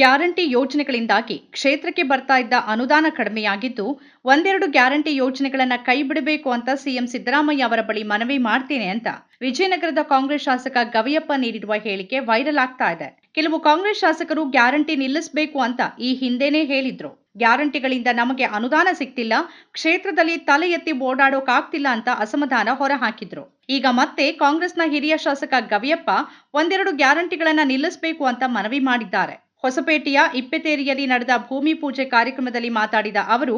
Guarantee ಯೋಜನೆಗಳಿಂದಾಗಿ ಕ್ಷೇತ್ರಕ್ಕೆ ಬರ್ತಾ ಇದ್ದ ಅನುದಾನ ಕಡಿಮೆಯಾಗಿದ್ದು, ಒಂದೆರಡು ಗ್ಯಾರಂಟಿ ಯೋಜನೆಗಳನ್ನು ಕೈ ಬಿಡಬೇಕು ಅಂತ ಸಿಎಂ ಸಿದ್ದರಾಮಯ್ಯ ಅವರ ಬಳಿ ಮನವಿ ಮಾಡ್ತೇನೆ ಅಂತ ವಿಜಯನಗರದ ಕಾಂಗ್ರೆಸ್ ಶಾಸಕ ಗವಿಯಪ್ಪ ನೀಡಿರುವ ಹೇಳಿಕೆ ವೈರಲ್ ಆಗ್ತಾ ಇದೆ. ಕೆಲವು ಕಾಂಗ್ರೆಸ್ ಶಾಸಕರು ಗ್ಯಾರಂಟಿ ನಿಲ್ಲಿಸಬೇಕು ಅಂತ ಈ ಹಿಂದೆನೇ ಹೇಳಿದ್ರು. ಗ್ಯಾರಂಟಿಗಳಿಂದ ನಮಗೆ ಅನುದಾನ ಸಿಗ್ತಿಲ್ಲ, ಕ್ಷೇತ್ರದಲ್ಲಿ ತಲೆ ಎತ್ತಿ ಓಡಾಡೋಕಾಗ್ತಿಲ್ಲ ಅಂತ ಅಸಮಾಧಾನ ಹೊರಹಾಕಿದ್ರು. ಈಗ ಮತ್ತೆ ಕಾಂಗ್ರೆಸ್ನ ಹಿರಿಯ ಶಾಸಕ ಗವಿಯಪ್ಪ ಒಂದೆರಡು ಗ್ಯಾರಂಟಿಗಳನ್ನ ನಿಲ್ಲಿಸಬೇಕು ಅಂತ ಮನವಿ ಮಾಡಿದ್ದಾರೆ. ಹೊಸಪೇಟೆಯ ಇಪ್ಪೆತೇರಿಯಲ್ಲಿ ನಡೆದ ಭೂಮಿ ಪೂಜೆ ಕಾರ್ಯಕ್ರಮದಲ್ಲಿ ಮಾತಾಡಿದ ಅವರು,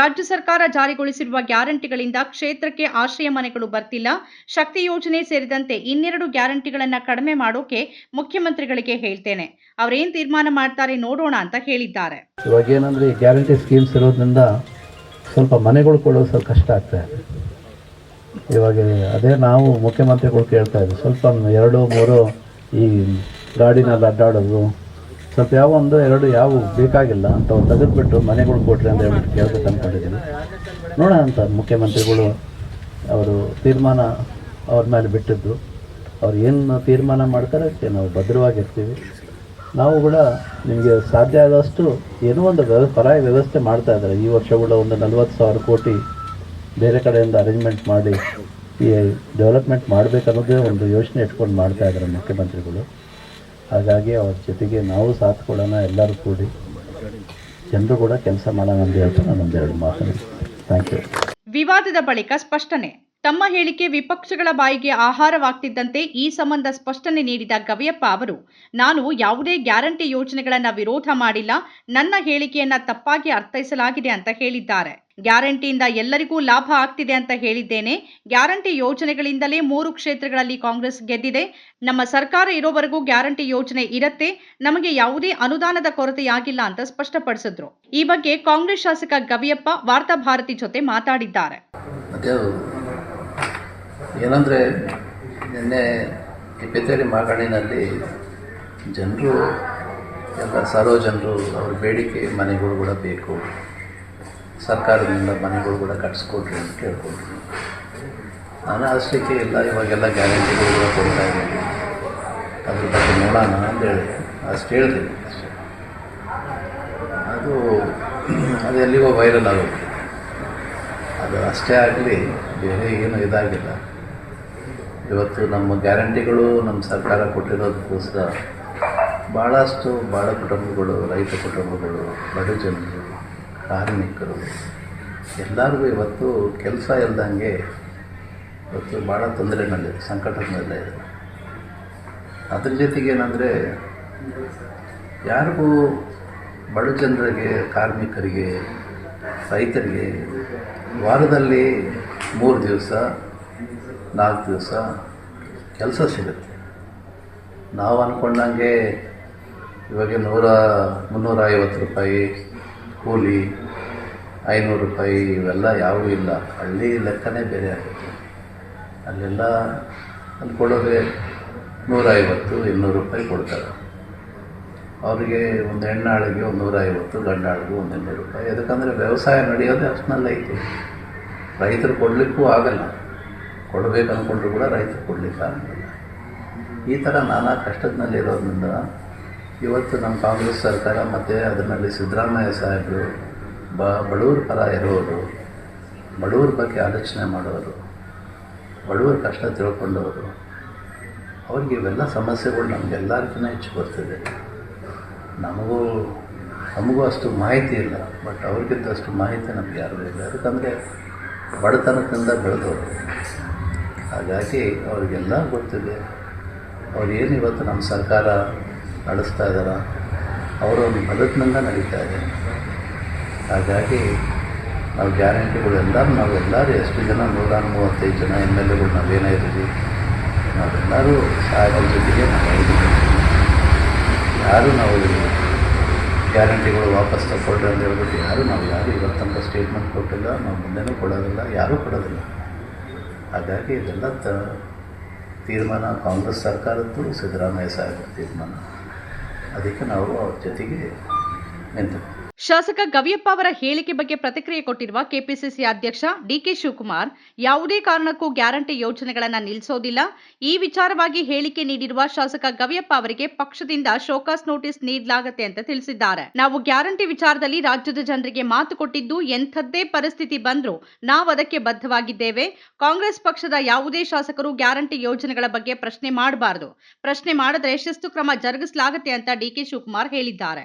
ರಾಜ್ಯ ಸರ್ಕಾರ ಜಾರಿಗೊಳಿಸಿರುವ ಗ್ಯಾರಂಟಿಗಳಿಂದ ಕ್ಷೇತ್ರಕ್ಕೆ ಆಶ್ರಯ ಮನೆಗಳು ಬರ್ತಿಲ್ಲ, ಶಕ್ತಿ ಯೋಜನೆ ಸೇರಿದಂತೆ ಇನ್ನೆರಡು ಗ್ಯಾರಂಟಿಗಳನ್ನು ಕಡಿಮೆ ಮಾಡೋಕೆ ಮುಖ್ಯಮಂತ್ರಿಗಳಿಗೆ ಹೇಳ್ತೇನೆ. ಅವರೇನು ತೀರ್ಮಾನ ಮಾಡ್ತಾರೆ ನೋಡೋಣ ಅಂತ ಹೇಳಿದ್ದಾರೆ. ಇವಾಗ ಏನಂದ್ರೆ ಗ್ಯಾರಂಟಿ ಸ್ಕೀಮ್ಸ್ ಇರೋದ್ರಿಂದ ಸ್ವಲ್ಪ ಮನೆಗಳು ಕೊಡೋದು ಸ್ವಲ್ಪ ಕಷ್ಟ ಆಗ್ತಾ ಇದೆ. ಇವಾಗ ಅದೇ ನಾವು ಮುಖ್ಯಮಂತ್ರಿಗಳು ಕೇಳ್ತಾ ಇದ್ವಿ, ಸ್ವಲ್ಪ ಎರಡು, ಮೂರು ಈ ಗಾಡಿನಲ್ಲಿ ಅಡ್ಡಾಡೋದು ಸ್ವಲ್ಪ ಯಾವ ಒಂದು, ಎರಡು ಯಾವ ಬೇಕಾಗಿಲ್ಲ ಅಂತ ತೆಗೆದುಬಿಟ್ಟು ಮನೆಗಳು ಕೊಟ್ರಿ ಅಂತ ಹೇಳ್ಬಿಟ್ಟು ಕೇಳ್ಬೇಕು ಅಂದ್ಕೊಂಡಿದ್ದೀನಿ ನೋಡೋಣ ಅಂತ ಮುಖ್ಯಮಂತ್ರಿಗಳು ಅವರು ತೀರ್ಮಾನ ಅವ್ರ ಮೇಲೆ ಬಿಟ್ಟಿದ್ದು. ಅವ್ರು ಏನು ತೀರ್ಮಾನ ಮಾಡ್ತಾರೆ ಅದಕ್ಕೆ ನಾವು ಭದ್ರವಾಗಿರ್ತೀವಿ. ನಾವು ಕೂಡ ನಿಮಗೆ ಸಾಧ್ಯ ಆದಷ್ಟು ಏನೋ ಒಂದು ವ್ಯವ ಪರಾಯ ವ್ಯವಸ್ಥೆ ಮಾಡ್ತಾ ಇದ್ದಾರೆ. ಈ ವರ್ಷ ಕೂಡ ಒಂದು ನಲ್ವತ್ತು ಸಾವಿರ ಕೋಟಿ ಬೇರೆ ಕಡೆಯಿಂದ ಅರೇಂಜ್ಮೆಂಟ್ ಮಾಡಿ ಈ ಡೆವಲಪ್ಮೆಂಟ್ ಮಾಡಬೇಕನ್ನೋದೇ ಒಂದು ಯೋಚನೆ ಇಟ್ಕೊಂಡು ಮಾಡ್ತಾ ಇದ್ದಾರೆ ಮುಖ್ಯಮಂತ್ರಿಗಳು. ಹಾಗಾಗಿ ಅವ್ರ ಜೊತೆಗೆ ನಾವು ಸಾಥ್ ಕೊಡೋಣ, ಎಲ್ಲರೂ ಕೂಡಿ. ಜನರು ಕೂಡ ಕೆಲಸ ಮಾಡೋಣ ಅಂತ ಹೇಳ್ತಾ ನಾನು ಎರಡು ಮಾತು ಥ್ಯಾಂಕ್ ಯು ವಿವಾದದ ಬಳಿಕ ಸ್ಪಷ್ಟನೆ. ತಮ್ಮ ಹೇಳಿಕೆ ವಿಪಕ್ಷಗಳ ಬಾಯಿಗೆ ಆಹಾರವಾಗ್ತಿದ್ದಂತೆ ಈ ಸಂಬಂಧ ಸ್ಪಷ್ಟನೆ ನೀಡಿದ ಗವಿಯಪ್ಪ ಅವರು, ನಾನು ಯಾವುದೇ ಗ್ಯಾರಂಟಿ ಯೋಜನೆಗಳನ್ನು ವಿರೋಧ ಮಾಡಿಲ್ಲ. ನನ್ನ ಹೇಳಿಕೆಯನ್ನು ತಪ್ಪಾಗಿ ಅರ್ಥೈಸಲಾಗಿದೆ ಅಂತ ಹೇಳಿದ್ದಾರೆ. ಗ್ಯಾರಂಟಿಯಿಂದ ಎಲ್ಲರಿಗೂ ಲಾಭ ಆಗ್ತಿದೆ ಅಂತ ಹೇಳಿದ್ದೇನೆ. ಗ್ಯಾರಂಟಿ ಯೋಜನೆಗಳಿಂದಲೇ ಮೂರು ಕ್ಷೇತ್ರಗಳಲ್ಲಿ ಕಾಂಗ್ರೆಸ್ ಗೆದ್ದಿದೆ. ನಮ್ಮ ಸರ್ಕಾರ ಇರೋವರೆಗೂ ಗ್ಯಾರಂಟಿ ಯೋಜನೆ ಇರತ್ತೆ. ನಮಗೆ ಯಾವುದೇ ಅನುದಾನದ ಕೊರತೆಯಾಗಿಲ್ಲ ಅಂತ ಸ್ಪಷ್ಟಪಡಿಸಿದ್ರು. ಈ ಬಗ್ಗೆ ಕಾಂಗ್ರೆಸ್ ಶಾಸಕ ಗವಿಯಪ್ಪ ವಾರ್ತಾ ಭಾರತಿ ಜೊತೆ ಮಾತಾಡಿದ್ದಾರೆ. ಏನಂದ್ರೆ, ನಿನ್ನೆ ಮಾಗಡಿನಲ್ಲಿ ಜನರು, ಎಲ್ಲ ಸರ್ವ ಜನರು ಅವ್ರ ಬೇಡಿಕೆ ಮನೆಗಳು ಕೂಡ ಬೇಕು ಸರ್ಕಾರದಿಂದ ಮನೆಗಳು ಕೂಡ ಕಟ್ಸ್ಕೊಡ್ರಿ ಅಂತ ಕೇಳ್ಕೊಂಡ್ರು ನಾನು ಅಷ್ಟಕ್ಕೆ ಇಲ್ಲ, ಇವಾಗೆಲ್ಲ ಗ್ಯಾರಂಟಿಗಳು ಕೂಡ ಕೊಡ್ತಾ ಇದ್ದೀನಿ. ಅದ್ರ ಬಗ್ಗೆ ನೋಡೋಣ ಅಂತ ಹೇಳಿದೆ. ಅಷ್ಟು ಹೇಳಿದೆ ಅಷ್ಟೇ. ಅದು ಅದು ಎಲ್ಲಿಗೋ ವೈರಲ್ ಆಗೋದು ಅದು ಅಷ್ಟೇ ಆಗಲಿ, ಬೇರೆ ಏನೂ ಇದಾಗಿಲ್ಲ. ಇವತ್ತು ನಮ್ಮ ಗ್ಯಾರಂಟಿಗಳು ನಮ್ಮ ಸರ್ಕಾರ ಕೊಟ್ಟಿರೋದಕ್ಕೋಸ್ಕರ ಭಾಳಷ್ಟು ಬಾಳ ಕುಟುಂಬಗಳು, ರೈತ ಕುಟುಂಬಗಳು, ಬಡ ಜನರು ಕಾರ್ಮಿಕರು. ಎಲ್ಲರಿಗೂ ಇವತ್ತು ಕೆಲಸ ಇಲ್ದಂಗೆ ಇವತ್ತು ಭಾಳ ತೊಂದರೆನಲ್ಲಿದೆ ಸಂಕಟದಲ್ಲೇ ಇದೆ ಅದ್ರ ಜೊತೆಗೆ ಏನಂದರೆ, ಯಾರಿಗೂ ಬಡ ಜನರಿಗೆ, ಕಾರ್ಮಿಕರಿಗೆ, ರೈತರಿಗೆ ವಾರದಲ್ಲಿ ಮೂರು ದಿವಸ, ನಾಲ್ಕು ದಿವಸ ಕೆಲಸ ಸಿಗುತ್ತೆ. ನಾವು ಅಂದ್ಕೊಂಡಂಗೆ ಇವಾಗ ನೂರ ಮುನ್ನೂರ ಐವತ್ತು ರೂಪಾಯಿ ಕೂಲಿ ಐನೂರು ರೂಪಾಯಿ ಇವೆಲ್ಲ ಯಾವೂ ಇಲ್ಲ. ಹಳ್ಳಿ ಲೆಕ್ಕನೇ ಬೇರೆ ಆಗುತ್ತೆ. ಅಲ್ಲೆಲ್ಲ ಅಲ್ಲಿ ಕೊಡೋದೇ ನೂರೈವತ್ತು, ಇನ್ನೂರು ರೂಪಾಯಿ ಕೊಡ್ತಾರೆ. ಅವರಿಗೆ ಒಂದು ಹೆಣ್ಣಾಳಿಗೆ ಒಂದು ನೂರೈವತ್ತು, ಗಂಡಾಳಿಗೂ ಒಂದು ಇನ್ನೂರು ರೂಪಾಯಿ. ಯಾಕಂದರೆ ವ್ಯವಸಾಯ ನಡೆಯೋದೇ ಅಷ್ಟನ್ನೆಲ್ಲ ರೈತರು ಕೊಡಲಿಕ್ಕೂ ಆಗಲ್ಲ. ಕೊಡಬೇಕು ಅಂದ್ಕೊಂಡ್ರು ಕೂಡ ರೈತರು ಕೊಡಲಿಕ್ಕೆ ಆಗಲ್ಲ. ಈ ಥರ ನಾನಾ ಕಷ್ಟದಲ್ಲಿರೋದ್ರಿಂದ ಇವತ್ತು ನಮ್ಮ ಕಾಂಗ್ರೆಸ್ ಸರ್ಕಾರ ಮತ್ತು ಅದರಲ್ಲಿ ಸಿದ್ದರಾಮಯ್ಯ ಸಾಹೇಬರು, ಬ, ಬಡವ್ರ ಪರ ಇರೋರು, ಬಡವ್ರ ಬಗ್ಗೆ ಆಲೋಚನೆ ಮಾಡೋರು, ಬಡವ್ರ ಕಷ್ಟ ತಿಳ್ಕೊಂಡವರು, ಅವ್ರಿಗೆ ಇವೆಲ್ಲ ಸಮಸ್ಯೆಗಳು ನಮಗೆಲ್ಲರಿಗಿಂತ ಹೆಚ್ಚು ಬರ್ತಿದೆ. ನಮಗೂ ನಮಗೂ ಅಷ್ಟು ಮಾಹಿತಿ ಇಲ್ಲ, ಬಟ್ ಅವ್ರಿಗಿಂತ ಅಷ್ಟು ಮಾಹಿತಿ ನಮ್ಗೆ ಯಾರು ಇಲ್ಲ. ಯಾಕಂದರೆ ಬಡತನದಿಂದ ಬೆಳೆದವರು. ಹಾಗಾಗಿ ಅವ್ರಿಗೆಲ್ಲ ಗೊತ್ತಿದೆ. ಅವ್ರು ಏನು ಇವತ್ತು ನಮ್ಮ ಸರ್ಕಾರ ನಡೆಸ್ತಾ ಇದ್ದಾರ, ಅವರು ಒಂದು ಬದುಕಿನಿಂದ ನಡೀತಾ ಇದೆ. ಹಾಗಾಗಿ ನಾವು ಗ್ಯಾರಂಟಿಗಳು ಎಲ್ಲರೂ ನಾವೆಲ್ಲರೂ ಎಷ್ಟು ಜನ, ನೂರ ಮೂವತ್ತೈದು ಜನ ಎಂ ಎಲ್ ಎಗಳು ನಾವೇನೇ ಇರಲಿ ನಾವೆಲ್ಲರೂ ಸಾಹೇಬರ ಜೊತೆಗೆ ನಾವು ಯಾರು ನಾವು ಗ್ಯಾರಂಟಿಗಳು ವಾಪಸ್ ತಗೊಳ್ರಿ ಅಂತ ಹೇಳ್ಬಿಟ್ಟು ಯಾರು ನಾವು ಯಾರು ಇವತ್ತಂತ ಸ್ಟೇಟ್ಮೆಂಟ್ ಕೊಟ್ಟಿಲ್ಲ, ನಾವು ಮುಂದೆನೂ ಕೊಡೋದಿಲ್ಲ, ಯಾರೂ ಕೊಡೋದಿಲ್ಲ. ಹಾಗಾಗಿ ಇದೆಲ್ಲ ತೀರ್ಮಾನ ಕಾಂಗ್ರೆಸ್ ಸರ್ಕಾರದ್ದು, ಸಿದ್ದರಾಮಯ್ಯ ಸಾಹೇಬರ ತೀರ್ಮಾನ. ಅದಕ್ಕೆ ನಾವು ಅವ್ರ ಜೊತೆಗೆ ನಿಂತು ಶಾಸಕ ಗವಿಯಪ್ಪ ಅವರ ಹೇಳಿಕೆ ಬಗ್ಗೆ ಪ್ರತಿಕ್ರಿಯೆ ಕೊಟ್ಟಿರುವ ಕೆಪಿಸಿಸಿ ಅಧ್ಯಕ್ಷ ಡಿಕೆ ಶಿವಕುಮಾರ್, ಯಾವುದೇ ಕಾರಣಕ್ಕೂ ಗ್ಯಾರಂಟಿ ಯೋಜನೆಗಳನ್ನು ನಿಲ್ಲಿಸೋದಿಲ್ಲ ಈ ವಿಚಾರವಾಗಿ ಹೇಳಿಕೆ ನೀಡಿರುವ ಶಾಸಕ ಗವಿಯಪ್ಪ ಅವರಿಗೆ ಪಕ್ಷದಿಂದ ಶೋಕಾಸ್ ನೋಟಿಸ್ ನೀಡಲಾಗುತ್ತೆ ಅಂತ ತಿಳಿಸಿದ್ದಾರೆ. ನಾವು ಗ್ಯಾರಂಟಿ ವಿಚಾರದಲ್ಲಿ ರಾಜ್ಯದ ಜನರಿಗೆ ಮಾತು ಕೊಟ್ಟಿದ್ದು ಎಂಥದ್ದೇ ಪರಿಸ್ಥಿತಿ ಬಂದರೂ ನಾವು ಅದಕ್ಕೆ ಬದ್ಧವಾಗಿದ್ದೇವೆ. ಕಾಂಗ್ರೆಸ್ ಪಕ್ಷದ ಯಾವುದೇ ಶಾಸಕರು ಗ್ಯಾರಂಟಿ ಯೋಜನೆಗಳ ಬಗ್ಗೆ ಪ್ರಶ್ನೆ ಮಾಡಬಾರದು. ಪ್ರಶ್ನೆ ಮಾಡಿದ್ರೆ ಶಿಸ್ತು ಕ್ರಮ ಜರುಗಿಸಲಾಗುತ್ತೆ ಅಂತ ಡಿಕೆ ಶಿವಕುಮಾರ್ ಹೇಳಿದ್ದಾರೆ.